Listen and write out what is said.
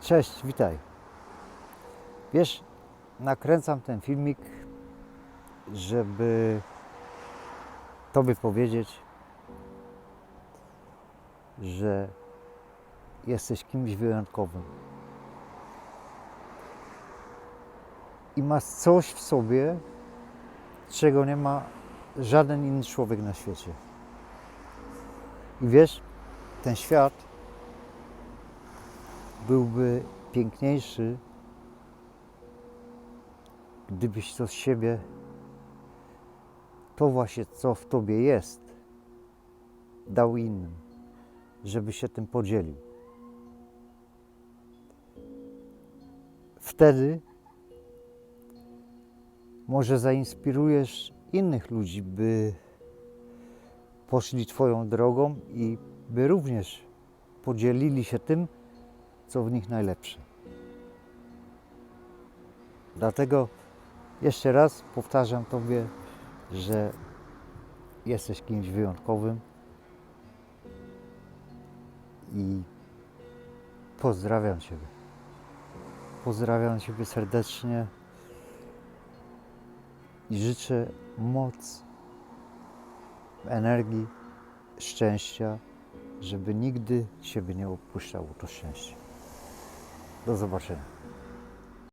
Cześć, witaj. Wiesz, nakręcam ten filmik, żeby Tobie powiedzieć, że jesteś kimś wyjątkowym. I masz coś w sobie, czego nie ma żaden inny człowiek na świecie. I wiesz, ten świat byłby piękniejszy, gdybyś to z siebie, to właśnie co w tobie jest, dał innym, żeby się tym podzielił. Wtedy może zainspirujesz innych ludzi, by poszli Twoją drogą i by również podzielili się tym, co w nich najlepsze. Dlatego jeszcze raz powtarzam Tobie, że jesteś kimś wyjątkowym i pozdrawiam Ciebie. Pozdrawiam Ciebie serdecznie i życzę moc, energii, szczęścia, żeby nigdy Ciebie nie opuszczało to szczęście. Do zobaczenia.